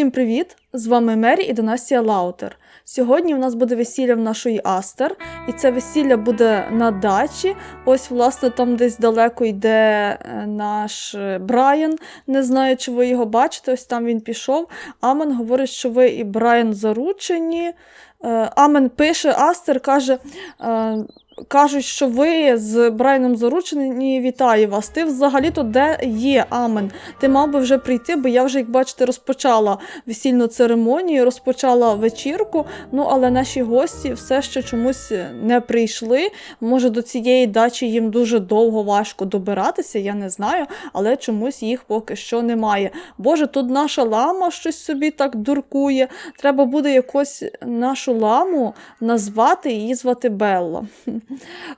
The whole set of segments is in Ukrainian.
Всім привіт! З вами Мері і Династія Лаутер. Сьогодні в нас буде весілля в нашої Астер, і це весілля буде на дачі. Ось, власне, там десь далеко йде е, наш е, Брайан. Не знаю, чи ви його бачите, ось там він пішов. Амен говорить, що ви і Брайан заручені. Е, Амен пише, Астер каже. Кажуть, що ви з Брайаном заручені, вітаю вас. Ти взагалі-то де є Амен? Ти мав би вже прийти, бо я вже, як бачите, розпочала весільну церемонію, розпочала вечірку. Ну, але наші гості все ще чомусь не прийшли. Може, до цієї дачі їм дуже довго важко добиратися, я не знаю, але чомусь їх поки що немає. Боже, тут наша лама щось собі так дуркує. Треба буде якось нашу ламу назвати і її звати Белла.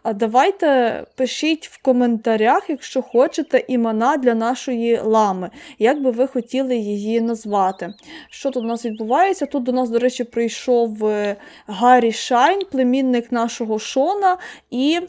А давайте пишіть в коментарях, якщо хочете, імена для нашої лами, як би ви хотіли її назвати. Що тут у нас відбувається? Тут до нас, до речі, прийшов е, Гаррі Шайн, племінник нашого Шона, і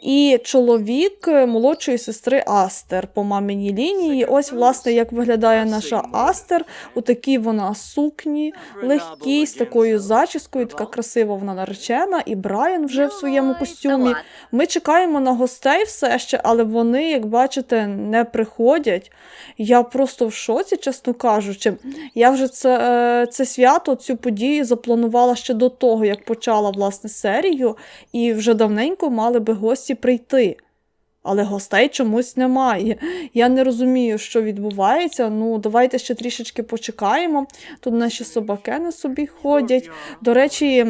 і чоловік е, молодшої сестри Астер по маминій лінії. Ось, власне, як виглядає наша Астер. У такій вона сукні, легкій, з такою зачіскою, така красива вона наречена, і Брайан вже в своєму костюмі. Ми чекаємо на гостей все ще, але вони, як бачите, не приходять. Я просто в шоці, чесно кажучи. Я вже це, е, це свято, цю подію запланувала ще до того, як почала власне серію, і вже давненько мали би гості прийти. Але гостей чомусь немає. Я не розумію, що відбувається. Ну, давайте ще трішечки почекаємо. Тут наші собакени собі ходять. До речі,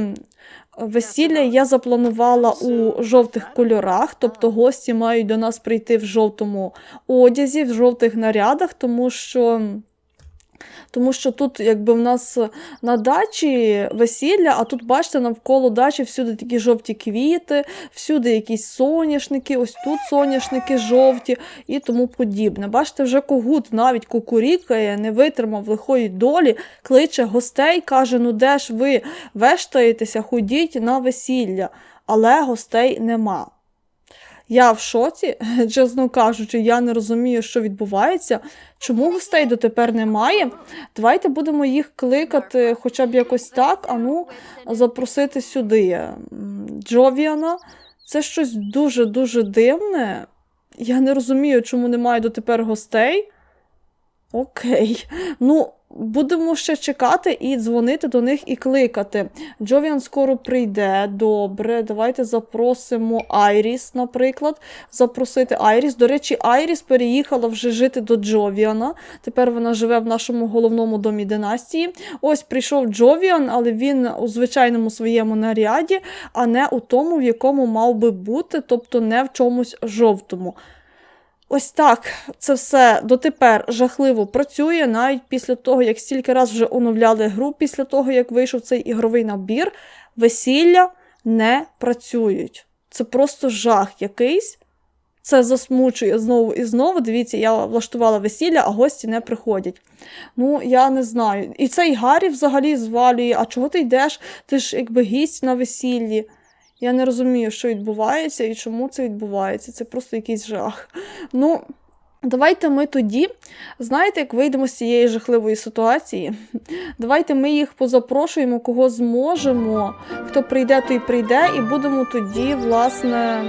весілля я запланувала у жовтих кольорах, тобто гості мають до нас прийти в жовтому одязі, в жовтих нарядах, тому що. Тому що тут, якби в нас на дачі весілля, а тут, бачите, навколо дачі всюди такі жовті квіти, всюди якісь соняшники, ось тут соняшники жовті і тому подібне. Бачите, вже когут навіть кукурікає, не витримав лихої долі, кличе гостей, каже: ну де ж ви вештаєтеся, ходіть на весілля, але гостей нема. Я в шоці, чесно кажучи, я не розумію, що відбувається. Чому гостей дотепер немає? Давайте будемо їх кликати хоча б якось так, а ну, запросити сюди. Джовіана. Це щось дуже-дуже дивне. Я не розумію, чому немає дотепер гостей. Окей. Ну, будемо ще чекати і дзвонити до них і кликати. Джовіан скоро прийде. Добре, давайте запросимо Айріс, наприклад. Запросити Айріс. До речі, Айріс переїхала вже жити до Джовіана. Тепер вона живе в нашому головному домі династії. Ось прийшов Джовіан, але він у звичайному своєму наряді, а не у тому, в якому мав би бути, тобто не в чомусь жовтому. Ось так це все дотепер жахливо працює, навіть після того, як стільки раз вже оновляли гру, після того, як вийшов цей ігровий набір, весілля не працюють. Це просто жах якийсь. Це засмучує знову і знову. Дивіться, я влаштувала весілля, а гості не приходять. Ну, я не знаю. І цей Гаррі взагалі звалює, а чого ти йдеш? Ти ж якби гість на весіллі. Я не розумію, що відбувається і чому це відбувається. Це просто якийсь жах. Ну, давайте ми тоді, знаєте, як вийдемо з цієї жахливої ситуації. Давайте ми їх позапрошуємо, кого зможемо. Хто прийде, той прийде, і будемо тоді, власне.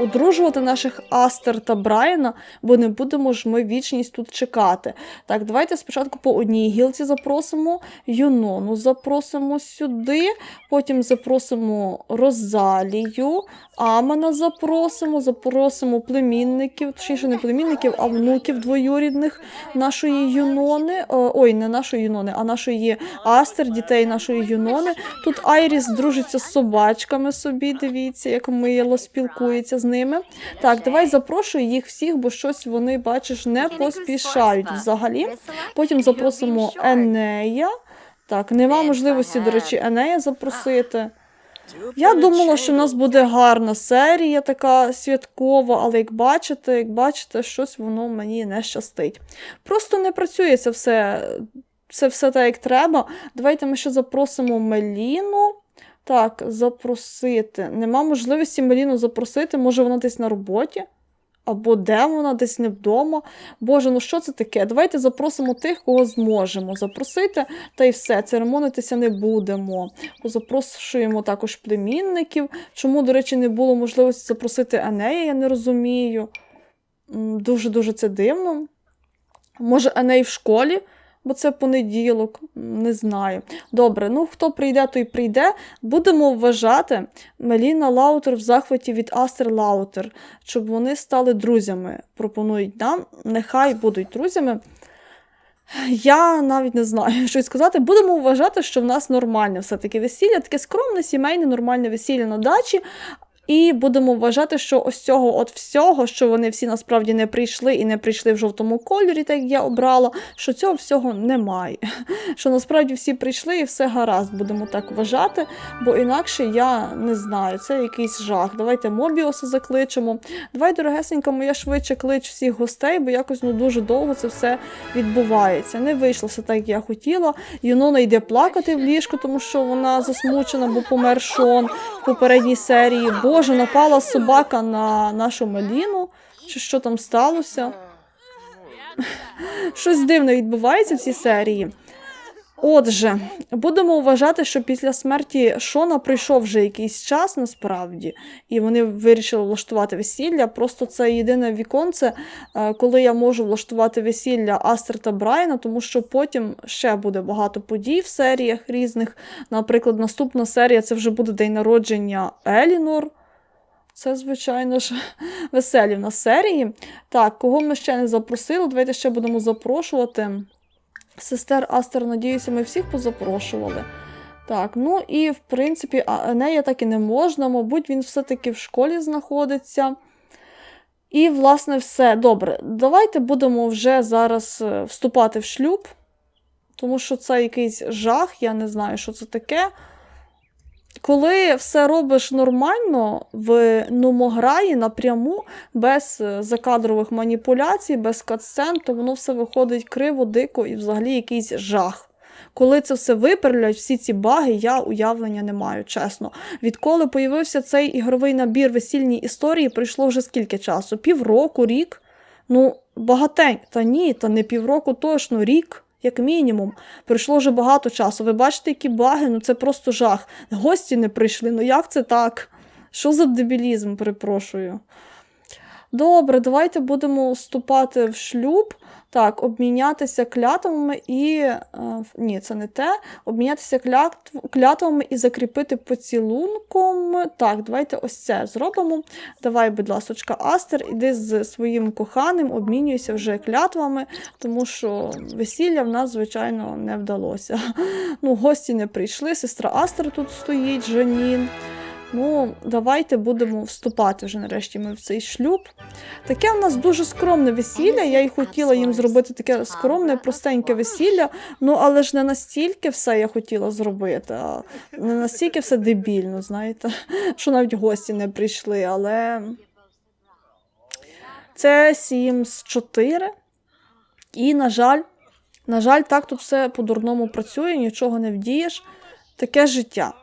Одружувати наших Астер та Брайана, бо не будемо ж ми вічність тут чекати. Так, давайте спочатку по одній гілці запросимо Юнону, запросимо сюди, потім запросимо Розалію, Амана запросимо, запросимо племінників, точніше не племінників, а внуків двоюрідних нашої Юнони. Е, Ой, не нашої Юнони, а нашої Астер, дітей нашої Юнони. Тут Айріс дружиться з собачками собі, дивіться, як мило спілкується з ними. Так, давай запрошую їх всіх, бо щось вони, бачиш, не поспішають взагалі. Потім запросимо Енея. Так, нема можливості, до речі, Енея запросити. Я думала, що в нас буде гарна серія, така святкова, але як бачите, як бачите, щось воно мені не щастить. Просто не працює це все, це все так, як треба. Давайте ми ще запросимо Меліну. Так, запросити. Нема можливості Меліну запросити, може вона десь на роботі. Або де вона, десь не вдома. Боже, ну що це таке? Давайте запросимо тих, кого зможемо запросити, та й все, церемонитися не будемо. Запрошуємо також племінників. Чому, до речі, не було можливості запросити Енея, я не розумію. Дуже-дуже це дивно. Може, Еней в школі, бо це понеділок, не знаю. Добре, ну хто прийде, той прийде. Будемо вважати Меліна Лаутер в захваті від Астер Лаутер, щоб вони стали друзями. Пропонують нам, нехай будуть друзями. Я навіть не знаю, що й сказати. Будемо вважати, що в нас нормальне все-таки весілля, таке скромне, сімейне, нормальне весілля на дачі. І будемо вважати, що ось цього от всього, що вони всі насправді не прийшли і не прийшли в жовтому кольорі, так як я обрала, що цього всього немає. Що насправді всі прийшли і все гаразд, будемо так вважати, бо інакше я не знаю, це якийсь жах. Давайте Мобіоса закличемо. Давай, дорогесенька, моя швидше клич всіх гостей, бо якось ну дуже довго це все відбувається. Не вийшло все так, як я хотіла. Юнона йде плакати в ліжку, тому що вона засмучена, бо помер Шон в попередній серії. Боже, напала собака на нашу Меліну. Чи що там сталося? Щось дивне відбувається в цій серії. Отже, будемо вважати, що після смерті Шона прийшов вже якийсь час насправді, і вони вирішили влаштувати весілля. Просто це єдине віконце, е, коли я можу влаштувати весілля Астер та Брайана, тому що потім ще буде багато подій в серіях різних. Наприклад, наступна серія це вже буде день народження Елінор. Це, звичайно ж, веселі в нас серії. Так, кого ми ще не запросили? Давайте ще будемо запрошувати. Сестер Астер, надіюся, ми всіх позапрошували. Так, ну і в принципі, а Енея так і не можна, мабуть, він все-таки в школі знаходиться. І, власне, все. Добре, давайте будемо вже зараз е, вступати в шлюб, тому що це якийсь жах, я не знаю, що це таке. Коли все робиш нормально в номограї напряму, без е, закадрових маніпуляцій, без катсцен, то воно все виходить криво, дико і взагалі якийсь жах. Коли це все виперлять, всі ці баги, я уявлення не маю, чесно. Відколи появився цей ігровий набір весільні історії, пройшло вже скільки часу? Півроку, рік? Ну, багатень. Та ні, та не півроку точно, рік. Як мінімум, пройшло вже багато часу. Ви бачите, які баги, ну це просто жах. Гості не прийшли. Ну як це так? Що за дебілізм, перепрошую. Добре, давайте будемо вступати в шлюб. Так, обмінятися клятвами і. Е, ні, це не те. Обмінятися клятв, клятвами і закріпити поцілунком. Так, давайте ось це зробимо. Давай, будь ласочка, Астер, іди з своїм коханим, обмінюйся вже клятвами, тому що весілля в нас, звичайно, не вдалося. Ну, гості не прийшли, сестра Астер тут стоїть, Жанін. Ну, давайте будемо вступати вже нарешті ми в цей шлюб. Таке в нас дуже скромне весілля. Я й хотіла їм зробити таке скромне, простеньке весілля. Ну, але ж не настільки все я хотіла зробити, а не настільки все дебільно, знаєте, що навіть гості не прийшли. Але це 7 з 4. І, на жаль, на жаль, так тут все по-дурному працює, нічого не вдієш. Таке життя.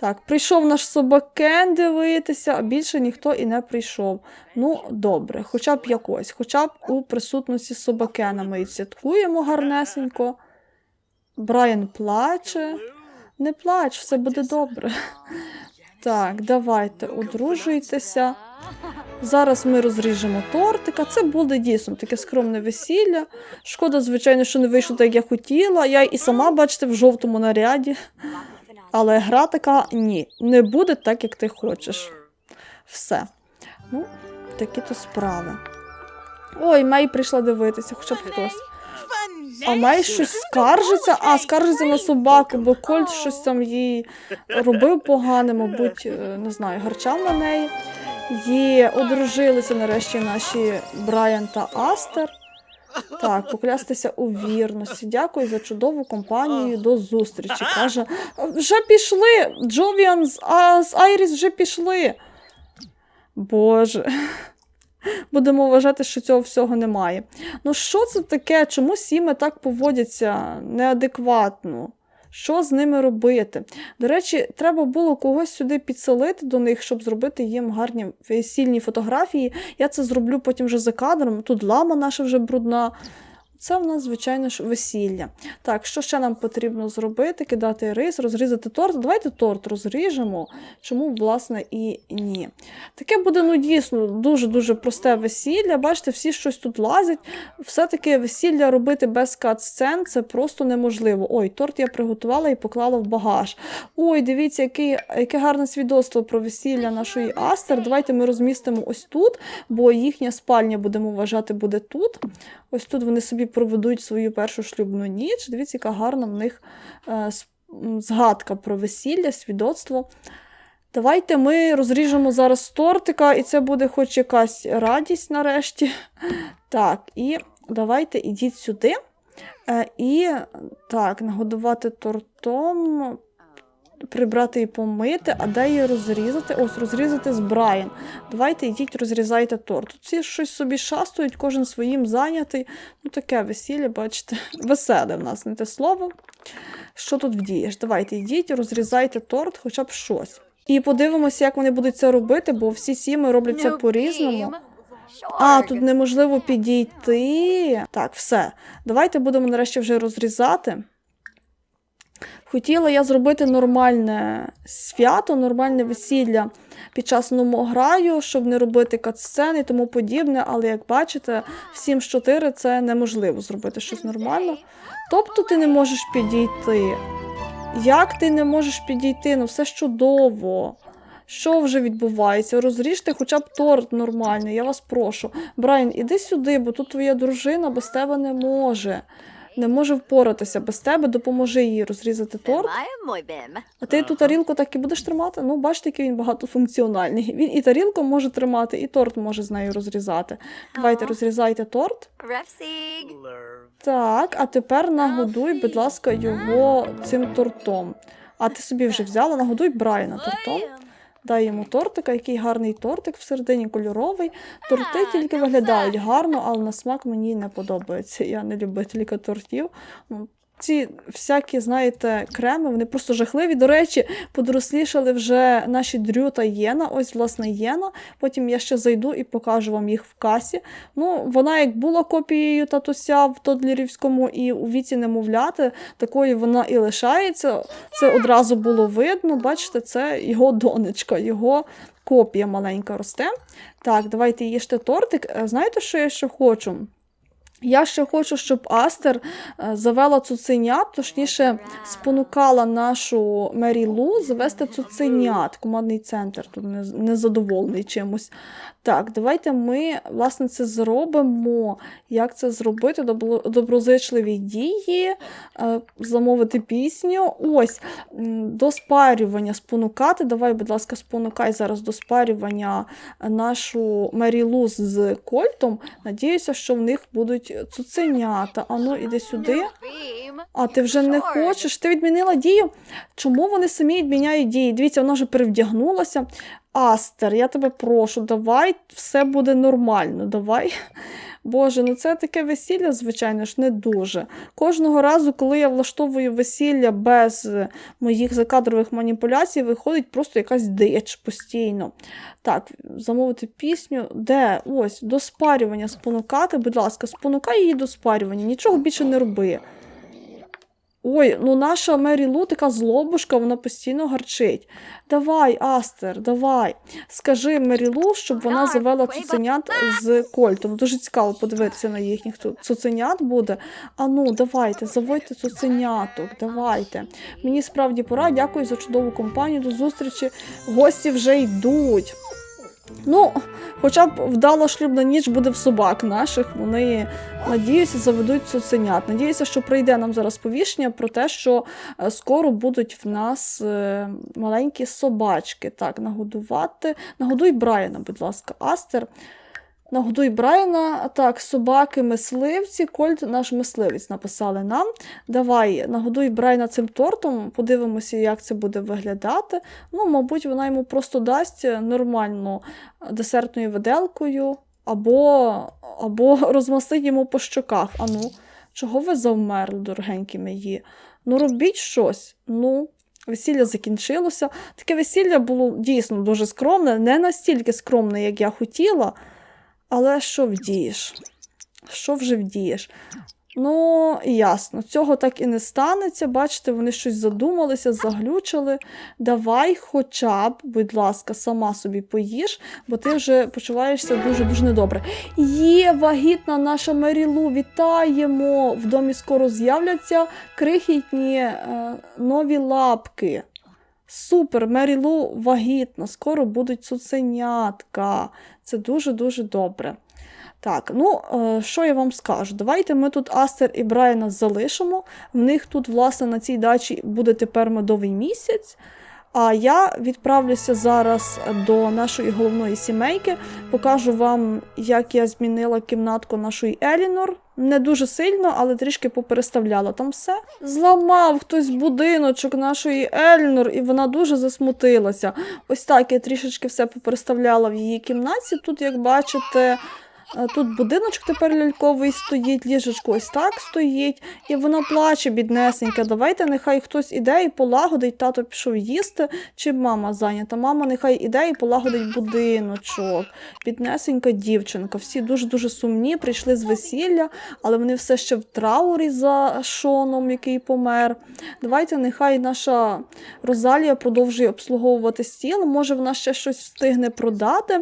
Так, прийшов наш собакен дивитися, а більше ніхто і не прийшов. Ну, добре, хоча б якось, хоча б у присутності собакена ми святкуємо гарнесенько. Брайан плаче. Не плач, все буде добре. Так, давайте, одружуйтеся. Зараз ми розріжемо тортика. Це буде дійсно таке скромне весілля. Шкода, звичайно, що не вийшло так, як я хотіла. Я і сама, бачите, в жовтому наряді. Але гра така ні, не буде так, як ти хочеш. Все. Ну, такі то справи. Ой, Мей прийшла дивитися, хоча б хтось. А Мей щось скаржиться, а скаржиться на собаку, бо Кольт щось там їй робив погане, мабуть, е, не знаю, гарчав на неї. Є, одружилися нарешті наші Брайан та Астер. Так, поклястися у вірності. Дякую за чудову компанію. До зустрічі. Каже, вже пішли. Джовіан з, а, з Айріс вже пішли. Боже. Будемо вважати, що цього всього немає. Ну, що це таке? Чому сіми так поводяться неадекватно? Що з ними робити? До речі, треба було когось сюди підселити до них, щоб зробити їм гарні весільні фотографії. Я це зроблю потім вже за кадром. Тут лама наша вже брудна. Це в нас, звичайно ж, весілля. Так, що ще нам потрібно зробити? Кидати рис, розрізати торт. Давайте торт розріжемо. Чому, власне, і ні. Таке буде, ну, дійсно, дуже-дуже просте весілля. Бачите, всі щось тут лазять. Все-таки весілля робити без кат-сцен це просто неможливо. Ой, торт я приготувала і поклала в багаж. Ой, дивіться, який, яке гарне свідоцтво про весілля нашої Астер. Давайте ми розмістимо ось тут, бо їхня спальня, будемо вважати, буде тут. Ось тут вони собі проведуть свою першу шлюбну ніч. Дивіться, яка гарна в них е, згадка про весілля, свідоцтво. Давайте ми розріжемо зараз тортика, і це буде хоч якась радість нарешті. Так, і давайте ідіть сюди. Е, і так, нагодувати тортом, прибрати і помити, а де її розрізати? Ось розрізати з Брайан. Давайте йдіть, розрізайте торт. Тут всі щось собі шастують, кожен своїм зайнятий. Ну, таке весілля, бачите, веселе в нас не те слово. Що тут вдієш? Давайте йдіть, розрізайте торт, хоча б щось. І подивимося, як вони будуть це робити, бо всі сіми роблять це по-різному. А, тут неможливо підійти. Так, все. Давайте будемо нарешті вже розрізати. Хотіла я зробити нормальне свято, нормальне весілля під час номограю, щоб не робити катсцени і тому подібне, але як бачите, в 7 з 4 це неможливо зробити щось нормально. Тобто ти не можеш підійти. Як ти не можеш підійти? Ну все чудово. Що вже відбувається? Розріжте хоча б торт нормальний, я вас прошу. Брайан, іди сюди, бо тут твоя дружина без тебе не може. Не може впоратися без тебе, допоможи їй розрізати торт. А ти ту тарілку так і будеш тримати? Ну, бачите, який він багатофункціональний. Він і тарілку може тримати, і торт може з нею розрізати. Давайте розрізайте торт. Так, а тепер нагодуй, будь ласка, його цим тортом. А ти собі вже взяла, нагодуй Брайана тортом. Дай йому тортика, який гарний тортик всередині кольоровий. Торти тільки ну виглядають гарно, але на смак мені не подобається. Я не любителька тортів. Ці всякі, знаєте, креми, вони просто жахливі. До речі, подорослішали вже наші Дрю та Єна. Ось, власне, Єна. Потім я ще зайду і покажу вам їх в касі. Ну, вона як була копією татуся в Тодлерівському і у віці немовляти, такою вона і лишається. Це одразу було видно. Бачите, це його донечка, його копія маленька росте. Так, давайте їжте тортик. Е, Знаєте, що я ще хочу? Я ще хочу, щоб Астер е, завела цуценят, точніше, спонукала нашу Мері Лу завести цуценят. Командний центр тут не- незадоволений чимось. Так, давайте ми, власне, це зробимо. Як це зробити? Доброзичливі дії, е, замовити пісню. Ось, до спарювання спонукати. Давай, будь ласка, спонукай зараз до спарювання нашу Мері Лу з Кольтом. Надіюся, що в них будуть цуценята. Ану, іди сюди. А ти вже не хочеш? Ти відмінила дію? Чому вони самі відміняють дії? Дивіться, вона вже перевдягнулася. Астер, я тебе прошу, давай, все буде нормально. Давай. Боже, ну це таке весілля, звичайно ж, не дуже. Кожного разу, коли я влаштовую весілля без е, моїх закадрових маніпуляцій, виходить просто якась дич постійно. Так, замовити пісню. Де? Ось, до спарювання спонукати, будь ласка, спонукай її до спарювання, нічого більше не роби. Ой, ну наша Мері Лу така злобушка, вона постійно гарчить. Давай, Астер, давай. Скажи Мері Лу, щоб вона завела цуценят з Кольтом. Дуже цікаво подивитися на їхніх цу- цуценят буде. А ну, давайте, заводьте цуценяток, давайте. Мені справді пора. Дякую за чудову компанію. До зустрічі. Гості вже йдуть. Ну, хоча б вдала шлюбна ніч буде в собак наших. Вони, надіюся, заведуть цуценят. Надіюся, що прийде нам зараз повіщення про те, що е, скоро будуть в нас е, маленькі собачки. Так, нагодувати. Нагодуй Брайана, будь ласка, Астер. Нагодуй Брайана. Так, собаки, мисливці, Кольт, наш мисливець написали нам. Давай, нагодуй Брайана цим тортом, подивимося, як це буде виглядати. Ну, мабуть, вона йому просто дасть нормально десертною виделкою, або, або розмастить йому по щоках. Ану, Чого ви завмерли, дорогенькі мої? Ну, робіть щось. Ну, весілля закінчилося. Таке весілля було дійсно дуже скромне, не настільки скромне, як я хотіла. Але що вдієш? Що вже вдієш? Ну, ясно, цього так і не станеться. Бачите, вони щось задумалися, заглючили. Давай, хоча б, будь ласка, сама собі поїж, бо ти вже почуваєшся дуже-дуже недобре. Є вагітна наша Мерілу, вітаємо! В домі скоро з'являться крихітні е, нові лапки. Супер, Мерілу вагітна, скоро будуть цуценятка. Це дуже-дуже добре. Так, ну е, що я вам скажу? Давайте ми тут Астер і Брайана залишимо. В них тут, власне, на цій дачі буде тепер медовий місяць. А я відправлюся зараз до нашої головної сімейки, покажу вам, як я змінила кімнатку нашої Елінор. Не дуже сильно, але трішки попереставляла там все. Зламав хтось будиночок нашої Елінор, і вона дуже засмутилася. Ось так я трішечки все попереставляла в її кімнаті. Тут, як бачите, Тут будиночок тепер ляльковий стоїть, ліжечко ось так стоїть, і вона плаче, біднесенька. Давайте нехай хтось іде і полагодить, тато пішов їсти, чи мама зайнята. Мама нехай іде і полагодить будиночок. Біднесенька дівчинка. Всі дуже-дуже сумні, прийшли з весілля, але вони все ще в траурі за Шоном, який помер. Давайте нехай наша Розалія продовжує обслуговувати стіл. Може, вона ще щось встигне продати.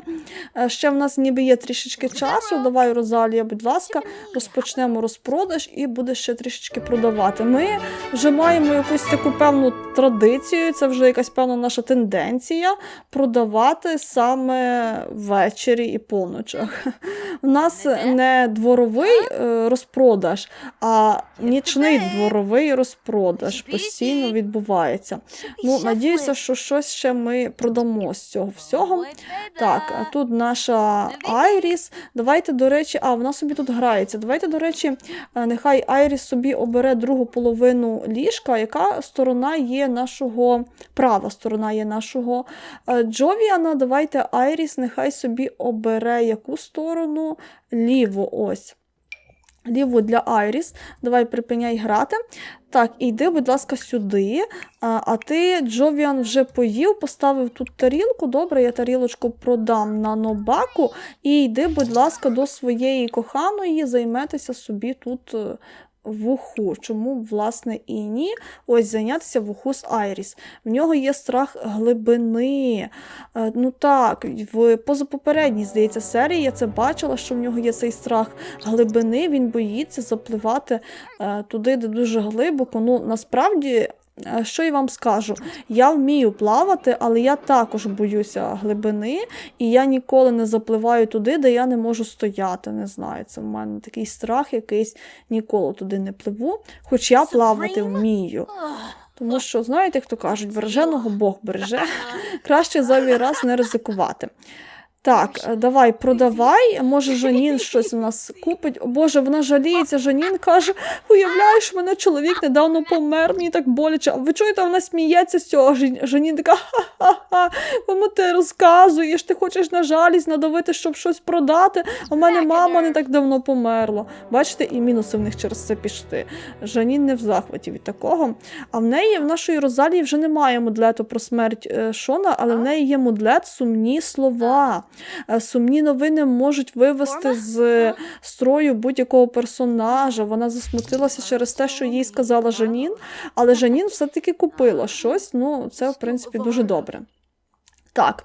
Е, Ще в нас ніби є трішечки часу. Давай, Розалія, будь ласка, розпочнемо розпродаж і буде ще трішечки продавати. Ми вже маємо якусь таку певну традицію, це вже якась певна наша тенденція продавати саме ввечері і по ночах. У нас не дворовий е, розпродаж, а нічний дворовий розпродаж постійно відбувається. Ну, надіюся, що щось ще ми продамо з цього всього. Так, а тут наша Айріс. Давайте, до речі, а вона собі тут грається. Давайте, до речі, е, нехай Айріс собі обере другу половину ліжка, яка сторона є нашого, права сторона є нашого е, Джовіана. Давайте Айріс нехай собі обере яку сторону? Ліву ось. Ліву для Айріс. Давай припиняй грати. Так, іди, будь ласка, сюди. А, а ти, Джовіан, вже поїв, поставив тут тарілку. Добре, я тарілочку продам на нобаку. І йди, будь ласка, до своєї коханої, займетеся собі тут. Вуху, чому, власне, і ні. Ось зайнятися вуху з Айріс. В нього є страх глибини. Е, Ну так, в позапопередній, здається, серії я це бачила, що в нього є цей страх глибини, він боїться запливати е, туди, де дуже глибоко. Ну, насправді. Е, Що я вам скажу? Я вмію плавати, але я також боюся глибини, і я ніколи не запливаю туди, де я не можу стояти. Не знаю, це в мене такий страх якийсь, ніколи туди не пливу, хоч я плавати вмію. Тому що, знаєте, як то кажуть, береженого Бог береже. Краще зайвий раз не ризикувати. Так, е, давай, продавай. Може, Жанін щось у нас купить. О Боже, вона жаліється. Жанін каже: уявляєш, мене чоловік недавно помер, мені так боляче. А ви чуєте, вона сміється з цього. Жанін така ха-ха-ха. Кому ти розказуєш, ти хочеш на жалість надавити, щоб щось продати. А в мене мама не так давно померла. Бачите, і мінуси в них через це пішли. Жанін не в захваті від такого. А в неї, в нашої Розалії, вже немає мудлету про смерть е, Шона, але в неї є мудлет сумні слова. Е, Сумні новини можуть вивести з строю будь-якого персонажа. Вона засмутилася через те, що їй сказала Жанін, але Жанін все-таки купила щось. Ну, це, в принципі, дуже добре. Так,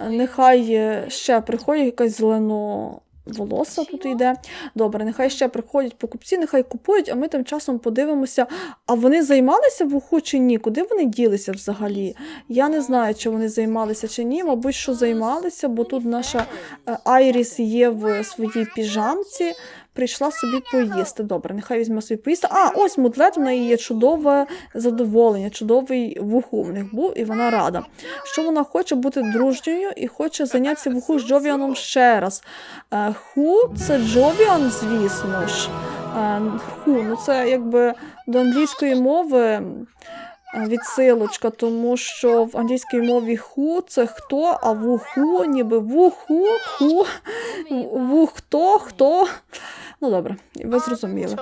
е, нехай е, ще приходить якась зелено. Волоса тут йде. Добре, нехай ще приходять покупці, нехай купують, а ми тим часом подивимося, а вони займалися в уху чи ні? Куди вони ділися взагалі? Я не знаю, чи вони займалися чи ні. Мабуть, що займалися, бо тут наша е, Айріс є в своїй піжамці. Прийшла собі поїсти. Добре, нехай візьме собі поїсти. А, ось мудлет, в неї є чудове задоволення, чудовий вуху в них був, і вона рада. Що вона хоче бути дружньою і хоче зайнятися вуху з Джовіаном ще раз. Ху це Джовіан, звісно ж. Ху, ну це якби до англійської мови. Е, відсилочка, тому що в англійській мові ху це хто, а вуху, ніби вуху, ху, вух хто, хто. Ну добре, ви зрозуміли.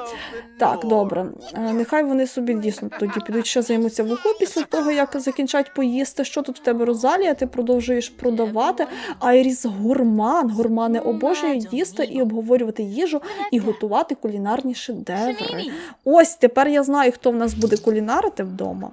Так, добре. Е, Нехай вони собі дійсно тоді підуть ще займуться вуху після того, як закінчать поїсти. Що тут в тебе Розалія? Ти продовжуєш продавати. Айріс гурман. Гурмани обожнюють їсти і обговорювати їжу і готувати кулінарні шедеври. Ось тепер я знаю, хто в нас буде кулінарити вдома.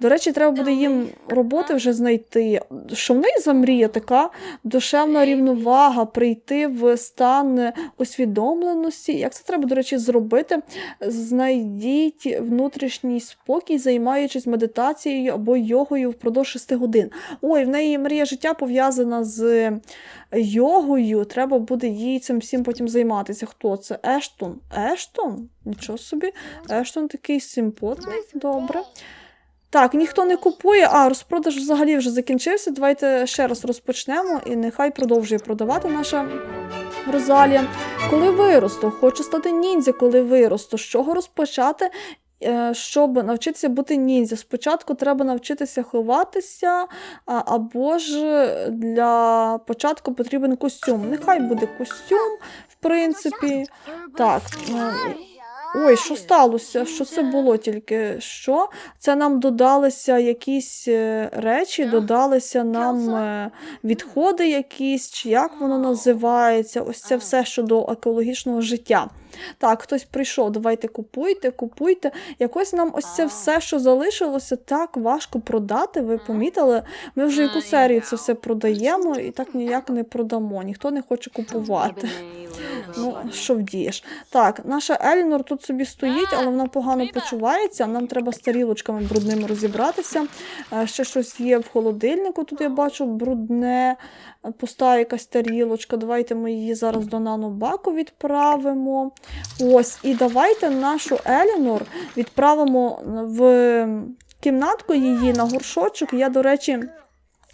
До речі, треба буде їм роботи вже знайти. Що в неї за мрія така душевна рівновага, прийти в стан усвідомленості. Як це треба, до речі, зробити? Знайдіть внутрішній спокій, займаючись медитацією або йогою впродовж 6 годин. Ой, в неї мрія життя пов'язана з йогою. Треба буде їй цим всім потім займатися. Хто це? Ештон. Ештон? Нічого собі. Ештон такий симпотний. Добре. Так, ніхто не купує, а розпродаж взагалі вже закінчився. Давайте ще раз розпочнемо і нехай продовжує продавати наша Розалія. Коли виросту, хочу стати ніндзя, коли виросту. З чого розпочати? е, Щоб навчитися бути ніндзя. Спочатку треба навчитися ховатися, або ж для початку потрібен костюм. Нехай буде костюм, в принципі. Так, е, Ой, що сталося? Що це було тільки що? Це нам додалися якісь е, речі, додалися нам е, відходи якісь, чи як воно називається. Ось це все щодо екологічного життя. Так, хтось прийшов, давайте купуйте, купуйте. Якось нам ось це все, що залишилося, так важко продати. Ви помітили? Ми вже яку серію це все продаємо і так ніяк не продамо. Ніхто не хоче купувати. Ну, що вдієш? Так, наша Елінор тут собі стоїть, але вона погано почувається. Нам треба з тарілочками брудними розібратися. Е, Ще щось є в холодильнику. Тут я бачу брудне, е, пуста якась тарілочка. Давайте ми її зараз до нанобаку відправимо. Ось, і давайте нашу Елінор відправимо в кімнатку її на горшочок. Я, до речі.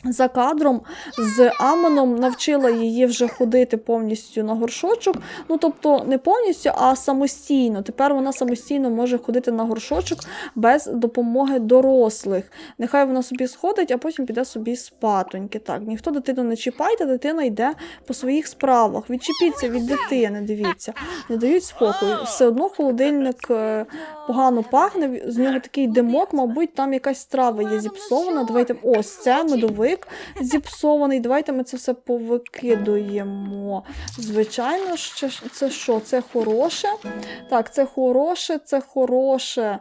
За кадром з Амоном навчила її вже ходити повністю на горшочок. Ну тобто не повністю, а самостійно. Тепер вона самостійно може ходити на горшочок без допомоги дорослих. Нехай вона собі сходить, а потім піде собі спатоньки. Так, ніхто дитину не чіпайте, дитина йде по своїх справах. Відчепіться від дитини, дивіться, не дають спокою. Все одно холодильник е, погано пахне, з нього такий димок, мабуть, там якась страва є зіпсована. Давайте ось це медовик зіпсований. Давайте ми це все повикидуємо. Звичайно, це що? Це хороше. Так, це хороше, це хороше.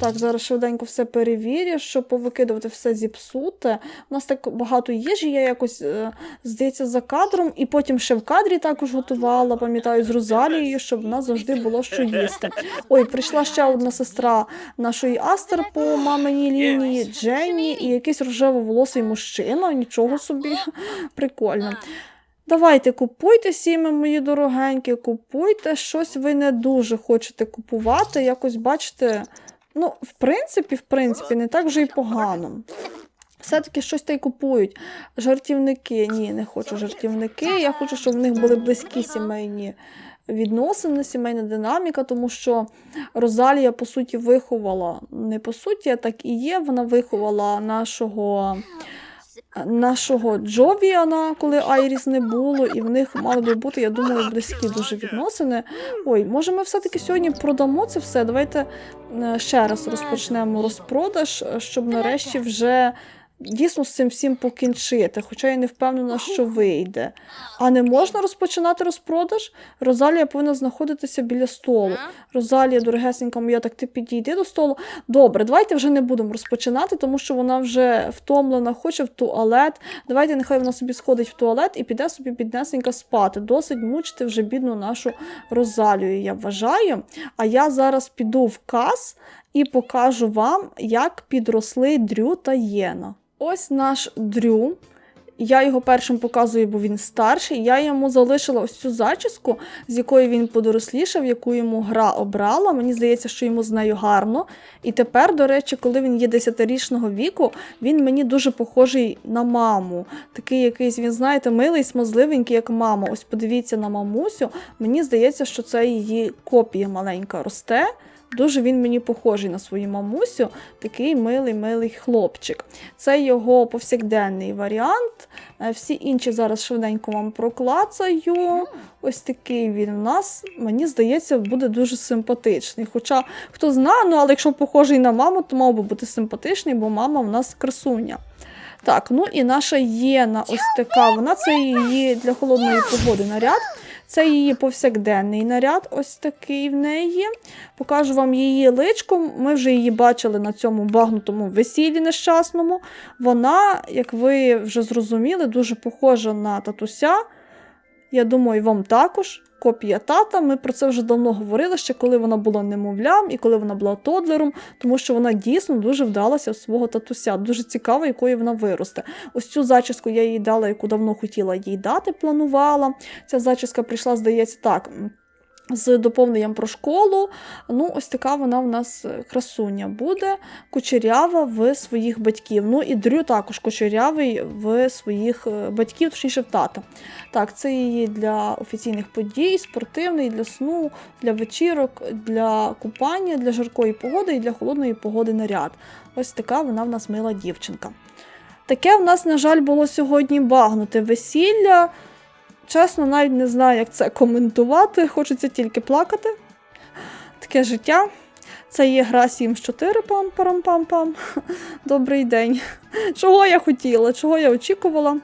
Так, зараз швиденько все перевірю, щоб повикидувати все зіпсуте. У нас так багато їжі, я якось, е, здається, за кадром, і потім ще в кадрі також готувала, пам'ятаю, з Розалією, щоб в нас завжди було що їсти. Ой, прийшла ще одна сестра нашої Астер по маминій лінії, Дженні, і якийсь рожево-волосий мужчина, нічого собі, прикольно. Давайте купуйте сіми, мої дорогенькі, купуйте. Щось ви не дуже хочете купувати. Якось бачите, ну, в принципі, в принципі, не так вже й погано. Все-таки щось та й купують. Жартівники. Ні, не хочу жартівники. Я хочу, щоб в них були близькі сімейні відносини, сімейна динаміка, тому що Розалія, по суті, виховала, не по суті, а так і є. Вона виховала нашого. Нашого Джовіана, коли Айріс не було, і в них мали би бути, я думаю, близькі дуже відносини. Ой, може, ми все-таки сьогодні продамо це все. Давайте е, ще раз розпочнемо розпродаж, е, щоб нарешті вже дійсно з цим всім покінчити. Хоча я не впевнена, що вийде. А не можна розпочинати розпродаж? Розалія повинна знаходитися біля столу. Розалія, дорогесенька моя, так ти підійди до столу. Добре, давайте вже не будемо розпочинати, тому що вона вже втомлена, хоче в туалет. Давайте нехай вона собі сходить в туалет і піде собі біднесенька спати. Досить мучити вже бідну нашу Розалію, я вважаю. А я зараз піду в кас і покажу вам, як підросли Дрю та Єна. Ось наш Дрю. Я його першим показую, бо він старший. Я йому залишила ось цю зачіску, з якої він подорослішав, яку йому гра обрала. Мені здається, що йому з нею гарно. І тепер, до речі, коли він є 10-річного віку, він мені дуже похожий на маму. Такий якийсь, він, знаєте, милий, смазливенький, як мама. Ось подивіться на мамусю. Мені здається, що це її копія маленька росте. Дуже він мені похожий на свою мамусю, такий милий милий хлопчик. Це його повсякденний варіант. Е, Всі інші зараз швиденько вам проклацаю. Ось такий він у нас, мені здається, буде дуже симпатичний. Хоча хто знає, ну але якщо похожий на маму, то мав би бути симпатичний, бо мама в нас красуня. Так, ну і наша єна ось така. Вона це її для холодної погоди наряд. Це її повсякденний наряд, ось такий в неї. Покажу вам її личку. Ми вже її бачили на цьому багнутому весіллі нещасному. Вона, як ви вже зрозуміли, дуже похожа на татуся. Я думаю, вам також. Копія тата. Ми про це вже давно говорили, ще коли вона була немовлям і коли вона була тодлером, тому що вона дійсно дуже вдалася в свого татуся. Дуже цікаво, якою вона виросте. Ось цю зачіску я їй дала, яку давно хотіла їй дати, планувала. Ця зачіска прийшла, здається, так. З доповненням про школу. Ну, ось така вона в нас е, красуня буде, кучерява в своїх батьків. Ну і Дрю також кучерявий в своїх е, батьків, точніше в тата. Так, це її для офіційних подій, спортивний, для сну, для вечірок, для купання, для жаркої погоди і для холодної погоди наряд. Ось така вона в нас мила дівчинка. Таке в нас, на жаль, було сьогодні багнуте весілля. Чесно, навіть не знаю, як це коментувати. Хочеться тільки плакати. Таке життя. Це є гра Sims 4 пам парам пам пам Добрий день. Чого я хотіла, чого я очікувала?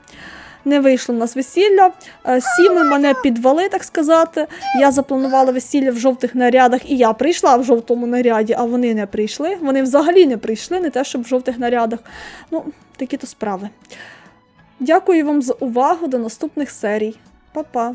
Не вийшло в нас весілля. Е, Сіми мене підвали, так сказати. Я запланувала весілля в жовтих нарядах, і я прийшла в жовтому наряді, а вони не прийшли. Вони взагалі не прийшли, не те, щоб в жовтих нарядах. Ну, такі то справи. Дякую вам за увагу. До наступних серій. Па-па!